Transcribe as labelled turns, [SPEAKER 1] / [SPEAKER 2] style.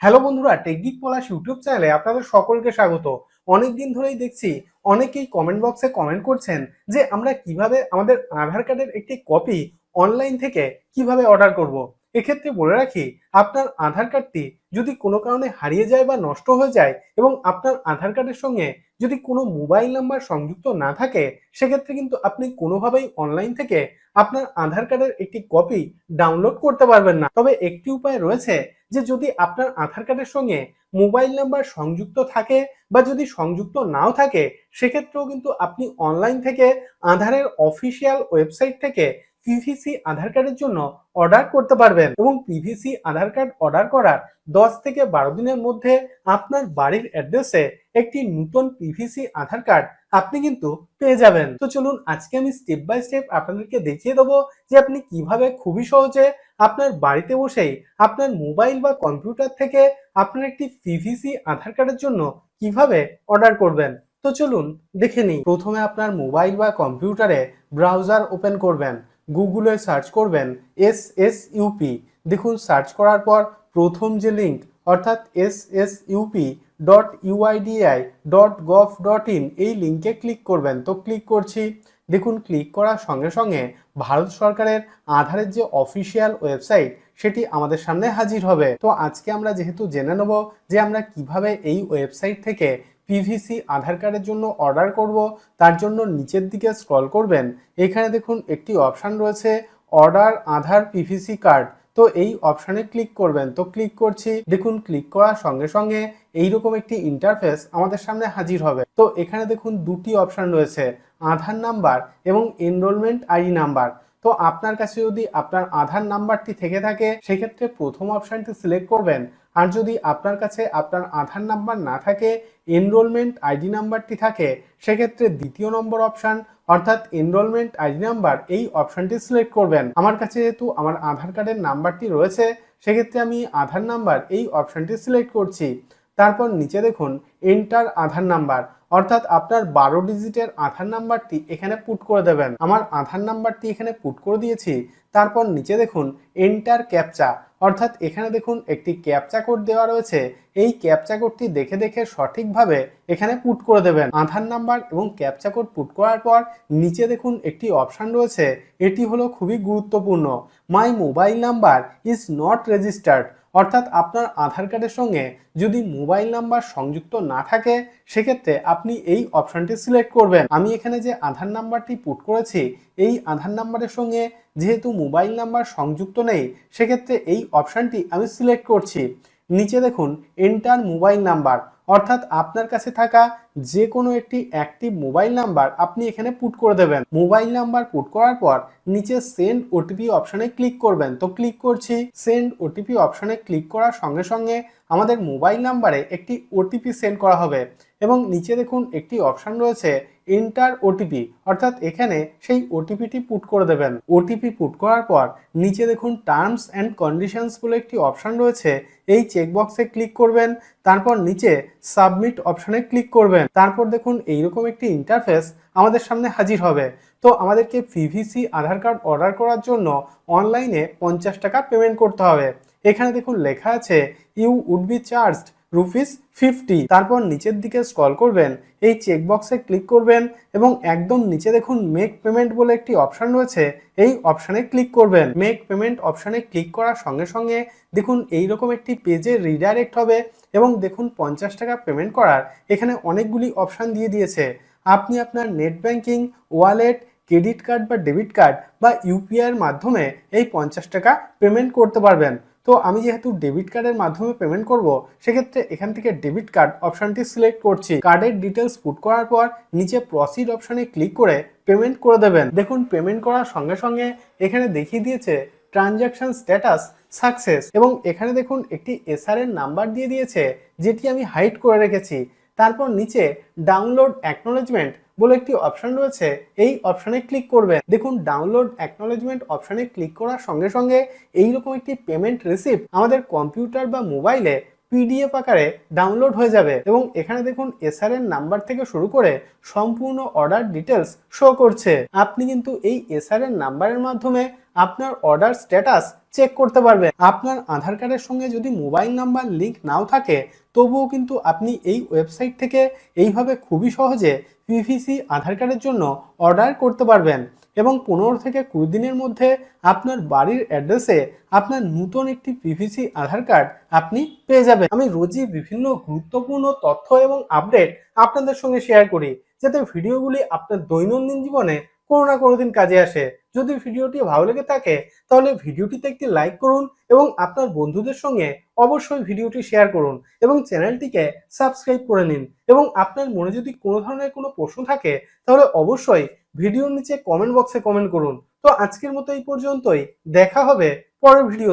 [SPEAKER 1] Hello বন্ধুরা, technique পলাশ YouTube চ্যানেলে আপনাদের সকলকে স্বাগত অনেক দিন ধরেই দেখছি অনেকেই কমেন্ট বক্সে কমেন্ট করছেন যে আমরা কীভাবে আমাদের আধার কার্ডের একটি কপি অনলাইন থেকে কীভাবে অর্ডার করব। এক্ষেত্রে বলে রাখি, আপনার আধার কার্ডটি যদি কোনো কারণে হারিয়ে যায় বা নষ্ট হয়ে যায় এবং আপনার আধার কার্ডের সঙ্গে যদি কোনো মোবাইল নাম্বার সংযুক্ত না থাকে, সেক্ষেত্রে কিন্তু আপনি কোনোভাবেই অনলাইন থেকে আপনার আধার কার্ডের একটি কপি ডাউনলোড করতে পারবেন না। তবে একটি উপায় রয়েছে যে যদি আপনার আধার কার্ডের সঙ্গে মোবাইল নাম্বার সংযুক্ত থাকে বা যদি সংযুক্ত নাও থাকে, সেক্ষেত্রেও কিন্তু আপনি অনলাইন থেকে আধারের অফিসিয়াল ওয়েবসাইট থেকে পিভিসি আধার কার্ডের জন্য অর্ডার করতে পারবেন এবং পিভিসি আধার কার্ড অর্ডার করার দশ থেকে বারো দিনের মধ্যে আপনার বাড়ির অ্যাড্রেসে একটি নতুন পিভিসি আধার কার্ড আপনি কিন্তু পেয়ে যাবেন। তো চলুন আজকে আমি স্টেপ বাই স্টেপ আপনাদেরকে দেখিয়ে দেবো যে আপনি কীভাবে খুবই সহজে আপনার বাড়িতে বসেই আপনার মোবাইল বা কম্পিউটার থেকে আপনার একটি পিভিসি আধার কার্ডের জন্য কীভাবে অর্ডার করবেন। তো চলুন দেখে নিই। প্রথমে আপনার মোবাইল বা কম্পিউটারে ব্রাউজার ওপেন করবেন। গুগলে সার্চ করবেন এস এস ইউপি দেখুন সার্চ করার পর প্রথম যে লিঙ্ক অর্থাৎ S S UP dot UIDAI dot gov dot in এই লিঙ্কে ক্লিক করবেন। তো ক্লিক করছি। দেখুন ক্লিক করার সঙ্গে সঙ্গে ভারত সরকারের আধারের যে অফিসিয়াল ওয়েবসাইট সেটি আমাদের সামনে হাজির হবে। তো আজকে আমরা যেহেতু জেনে নেব যে আমরা কীভাবে এই ওয়েবসাইট থেকে পিভিসি আধার কার্ডের জন্য অর্ডার করব, তার জন্য নিচের দিকে স্ক্রল করবেন। এখানে দেখুন একটি অপশান রয়েছে অর্ডার আধার পিভিসি কার্ড তো এই অপশানে ক্লিক করবেন। তো ক্লিক করছি, দেখুন ক্লিক করার সঙ্গে সঙ্গে এইরকম একটি ইন্টারফেস আমাদের সামনে হাজির হবে। তো এখানে দেখুন দুটি অপশান রয়েছে, আধার নাম্বার এবং এনরোলমেন্ট আইডি নাম্বার তো আপনার কাছে যদি আপনার আধার নাম্বারটি থেকে থাকে, সেক্ষেত্রে প্রথম অপশানটি সিলেক্ট করবেন। আর যদি আপনার কাছে আপনার আধার নাম্বার না থাকে এনরোলমেন্ট আইডি নাম্বারটি থাকে, সেক্ষেত্রে দ্বিতীয় নম্বর অপশান, অর্থাৎ এনরোলমেন্ট আইডি নাম্বার, এই অপশানটি সিলেক্ট করবেন। আমার কাছে যেহেতু আমার আধার কার্ডের নাম্বারটি রয়েছে, সেক্ষেত্রে আমি আধার নাম্বার এই অপশানটি সিলেক্ট করছি। তারপর নিচে দেখুন এন্টার আধার নাম্বার। অর্থাৎ আপনার বারো ডিজিটের আধার নাম্বারটি এখানে পুট করে দেবেন। আমার আধার নাম্বারটি এখানে পুট করে দিয়েছি। তারপর নিচে দেখুন এন্টার ক্যাপচা অর্থাৎ এখানে দেখুন, একটি ক্যাপচা কোড দেওয়া রয়েছে। এই ক্যাপচা কোডটি দেখে দেখে সঠিকভাবে এখানে পুট করে দেবেন। আধার নাম্বার এবং ক্যাপচা কোড পুট করার পর নিচে দেখুন, একটি অপশান রয়েছে। এটি হলো খুবই গুরুত্বপূর্ণ। My mobile number is not registered অর্থাৎ আপনার আধার কার্ডের সঙ্গে যদি মোবাইল নাম্বার সংযুক্ত না থাকে, সেক্ষেত্রে আপনি এই অপশানটি সিলেক্ট করবেন। আমি এখানে যে আধার নাম্বারটি পুট করেছি, এই আধার নাম্বারের সঙ্গে যেহেতু মোবাইল নাম্বার সংযুক্ত নেই, সেক্ষেত্রে এই অপশানটি আমি সিলেক্ট করছি। নিচে দেখুন এন্টার মোবাইল নাম্বার। অর্থাৎ আপনার কাছে থাকা যে কোনো একটি অ্যাক্টিভ মোবাইল নাম্বার আপনি এখানে পুট করে দেবেন। মোবাইল নাম্বার পুট করার পর নিচে সেন্ড ওটিপি অপশানে ক্লিক করবেন। তো ক্লিক করছি সেন্ড ওটিপি অপশানে ক্লিক করার সঙ্গে সঙ্গে আমাদের মোবাইল নাম্বারে একটি ওটিপি সেন্ড করা হবে এবং নিচে দেখুন একটি অপশান রয়েছে এন্টার ওটিপি অর্থাৎ এখানে সেই ওটিপিটি পুট করে দেবেন। ওটিপি পুট করার পর নিচে দেখুন টার্মস অ্যান্ড কন্ডিশনস বলে একটি অপশান রয়েছে, এই চেকবক্সে ক্লিক করবেন। তারপর নিচে সাবমিট অপশানে ক্লিক করবেন। তারপর দেখুন, এইরকম একটি ইন্টারফেস আমাদের সামনে হাজির হবে। তো আমাদেরকে পিভিসি আধার কার্ড অর্ডার করার জন্য অনলাইনে পঞ্চাশ টাকা পেমেন্ট করতে হবে। এখানে দেখুন লেখা আছে you would be charged rupees fifty তারপর নিচের দিকে স্ক্রল করবেন, এই চেকবক্সে ক্লিক করবেন এবং একদম নিচে দেখুন মেক পেমেন্ট বলে একটি অপশান রয়েছে, এই অপশানে ক্লিক করবেন। মেক পেমেন্ট অপশানে ক্লিক করার সঙ্গে সঙ্গে দেখুন এই রকম একটি পেজে রিডাইরেক্ট হবে এবং দেখুন পঞ্চাশ টাকা পেমেন্ট করার এখানে অনেকগুলি অপশান দিয়ে দিয়েছে। আপনি আপনার net banking wallet credit card বা ডেবিট কার্ড বা ইউপিআইয়ের মাধ্যমে এই পঞ্চাশ টাকা পেমেন্ট করতে পারবেন। তো আমি যেহেতু ডেবিট কার্ডের মাধ্যমে পেমেন্ট করব, সেক্ষেত্রে এখান থেকে ডেবিট কার্ড অপশানটি সিলেক্ট করছি। কার্ডের ডিটেলস পুট করার পর নিচে প্রসিড অপশানে ক্লিক করে পেমেন্ট করে দেবেন। দেখুন পেমেন্ট করার সঙ্গে সঙ্গে এখানে দেখিয়ে দিয়েছে ট্রানজ্যাকশন স্ট্যাটাস সাকসেস এবং এখানে দেখুন একটি এসআর এর নাম্বার দিয়ে দিয়েছে, যেটি আমি হাইড করে রেখেছি। তারপর নিচে ডাউনলোড অ্যাকনোলেজমেন্ট বলে একটি অপশান রয়েছে। এই অপশানে ক্লিক করবেন। দেখুন ডাউনলোড অ্যাকনোলেজমেন্ট অপশানে ক্লিক করার সঙ্গে সঙ্গে এইরকম একটি পেমেন্ট রিসিপ্ট আমাদের কম্পিউটার বা মোবাইলে পিডিএফ আকারে ডাউনলোড হয়ে যাবে এবং এখানে দেখুন এসআর এর নাম্বার থেকে শুরু করে সম্পূর্ণ অর্ডার ডিটেলস শো করছে। আপনি কিন্তু এই এসআর এর নাম্বারের মাধ্যমে আপনার অর্ডার স্ট্যাটাস চেক করতে পারবেন। আপনার আধার কার্ডের সঙ্গে যদি মোবাইল নাম্বার লিংক নাও থাকে, তবুও কিন্তু আপনি এই ওয়েবসাইট থেকে এইভাবে খুবই সহজে পিভিসি আধার কার্ডের জন্য অর্ডার করতে পারবেন। এবং পনেরো থেকে কুড়ি দিনের মধ্যে আপনার বাড়ির অ্যাড্রেসে আপনার নতুন একটি পিভিসি আধার কার্ড আপনি পেয়ে যাবেন। আমি রোজই বিভিন্ন গুরুত্বপূর্ণ তথ্য এবং আপডেট আপনাদের সঙ্গে শেয়ার করি, যাতে ভিডিওগুলি আপনার দৈনন্দিন জীবনে কোনো না কোনো দিন কাজে আসে। যদি ভিডিওটি ভালো লেগে থাকে, তাহলে ভিডিওটিতে একটি লাইক করুন এবং আপনার বন্ধুদের সঙ্গে অবশ্যই ভিডিওটি শেয়ার করুন এবং চ্যানেলটিকে সাবস্ক্রাইব করে নিন। এবং আপনার মনে যদি কোনো ধরনের কোনো প্রশ্ন থাকে, তাহলে অবশ্যই ভিডিওর নিচে কমেন্ট বক্সে কমেন্ট করুন। তো আজকের মতো এই পর্যন্তই। দেখা হবে পরের ভিডিও